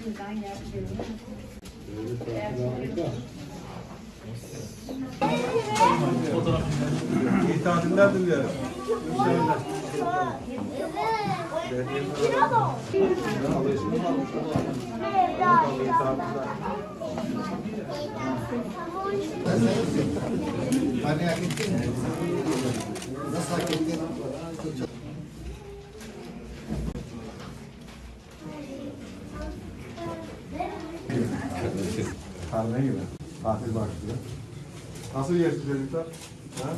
elimizden geldiğince. İyi tatiller diliyorum. Hani hak ettin mi? Nasıl hak ettin? Karne gibi. Tatil başlıyor. Nasıl geçti çocuklar? Ha?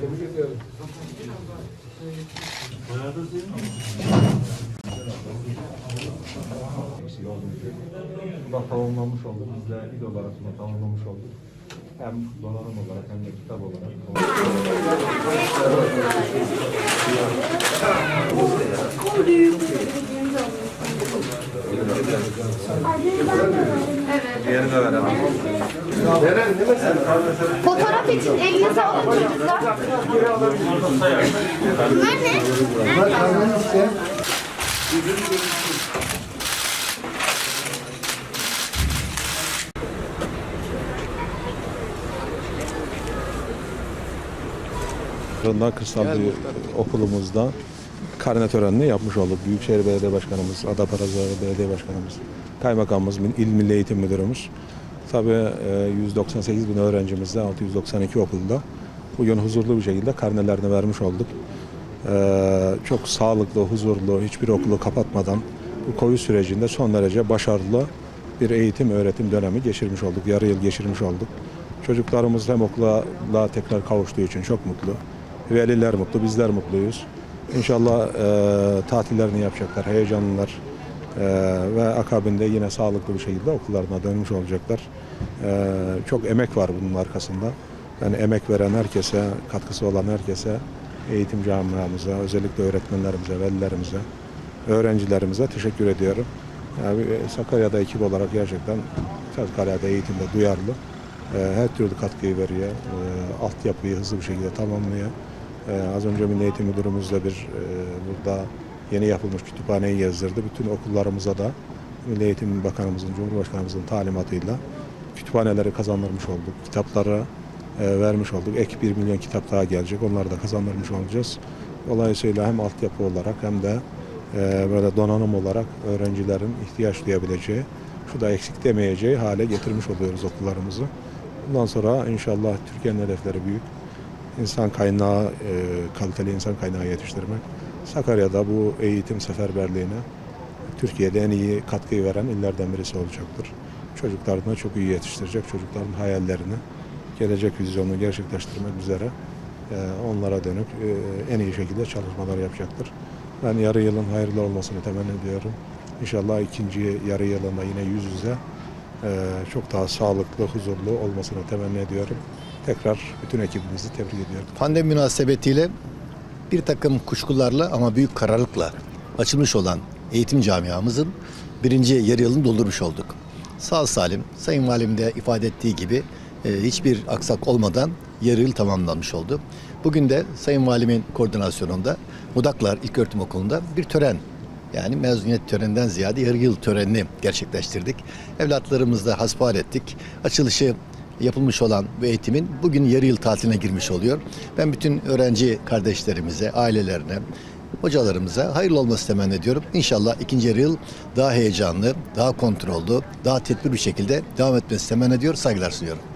Tebrik ediyorum. Bu da tamamlanmış oldu. Biz de il olarak tamamlamış olduk. Hem donanım olarak hem de kitap olarak. Diğerini de verelim. Fotoğraf için elinize alın çocuklar. Bunlar ne? Bunlar karnını işte. Rında Kırsal bir okulumuzda karne törenini yapmış olduk. Büyükşehir Belediye Başkanımız, Adapazarı Belediye Başkanımız, Kaymakamımız, İl Milli Eğitim Müdürümüz. Tabii e, 198 bin öğrencimizle 692 okulda bugün huzurlu bir şekilde karnelerini vermiş olduk. E, Çok sağlıklı, huzurlu, hiçbir okulu kapatmadan bu Covid sürecinde son derece başarılı bir eğitim öğretim dönemi geçirmiş olduk. Yarı yıl geçirmiş olduk. Çocuklarımız hem okula tekrar kavuştuğu için çok mutlu. Veliler mutlu, bizler mutluyuz. İnşallah e, tatillerini yapacaklar, heyecanlılar E, ve akabinde yine sağlıklı bir şekilde okullarına dönmüş olacaklar. E, çok emek var bunun arkasında. Yani emek veren herkese, katkısı olan herkese, eğitim camiamıza, özellikle öğretmenlerimize, velilerimize, öğrencilerimize teşekkür ediyorum. Yani e, Sakarya'da ekip olarak gerçekten Sakarya'da eğitimde duyarlı. E, her türlü katkıyı veriyor. E, altyapıyı hızlı bir şekilde tamamlıyor. E, az önce Milli Eğitim Müdürümüzle bir e, burada yeni yapılmış kütüphaneyi gezdirdi. Bütün okullarımıza da Milli Eğitim Bakanımızın, Cumhurbaşkanımızın talimatıyla kütüphaneleri kazandırmış olduk. Kitapları e, vermiş olduk. Ek 1 milyon kitap daha gelecek. Onları da kazandırmış olacağız. Dolayısıyla hem altyapı olarak hem de e, böyle donanım olarak öğrencilerin ihtiyaç duyabileceği, şu da eksik demeyeceği hale getirmiş oluyoruz okullarımızı. Bundan sonra inşallah Türkiye'nin hedefleri büyük. İnsan kaynağı, e, kaliteli insan kaynağı yetiştirmek. Sakarya'da bu eğitim seferberliğine Türkiye'de en iyi katkıyı veren illerden birisi olacaktır. Çocuklarını çok iyi yetiştirecek, çocukların hayallerini, gelecek vizyonunu gerçekleştirmek üzere e, onlara dönük e, en iyi şekilde çalışmalar yapacaktır. Ben yarı yılın hayırlı olmasını temenni ediyorum. İnşallah ikinci yarı yılında yine yüz yüze e, çok daha sağlıklı, huzurlu olmasını temenni ediyorum. Tekrar bütün ekibimizi tebrik ediyorum. Pandemi münasebetiyle bir takım kuşkularla ama büyük kararlılıkla açılmış olan eğitim camiamızın birinci yarı yılını doldurmuş olduk. Sağ salim, Sayın Valim de ifade ettiği gibi e, hiçbir aksak olmadan yarı yıl tamamlanmış oldu. Bugün de Sayın Valimin koordinasyonunda Mudaklar İlköğretim Okulu'nda bir tören yani mezuniyet töreninden ziyade yarı yıl törenini gerçekleştirdik. Evlatlarımızla hasbihal ettik. Açılışı yapılmış olan bu eğitimin bugün yarı yıl tatiline girmiş oluyor. Ben bütün öğrenci kardeşlerimize, ailelerine, hocalarımıza hayırlı olması temenni ediyorum. İnşallah ikinci yarı yıl daha heyecanlı, daha kontrollü, daha tedbir bir şekilde devam etmesi temenni ediyor. Saygılar sunuyorum.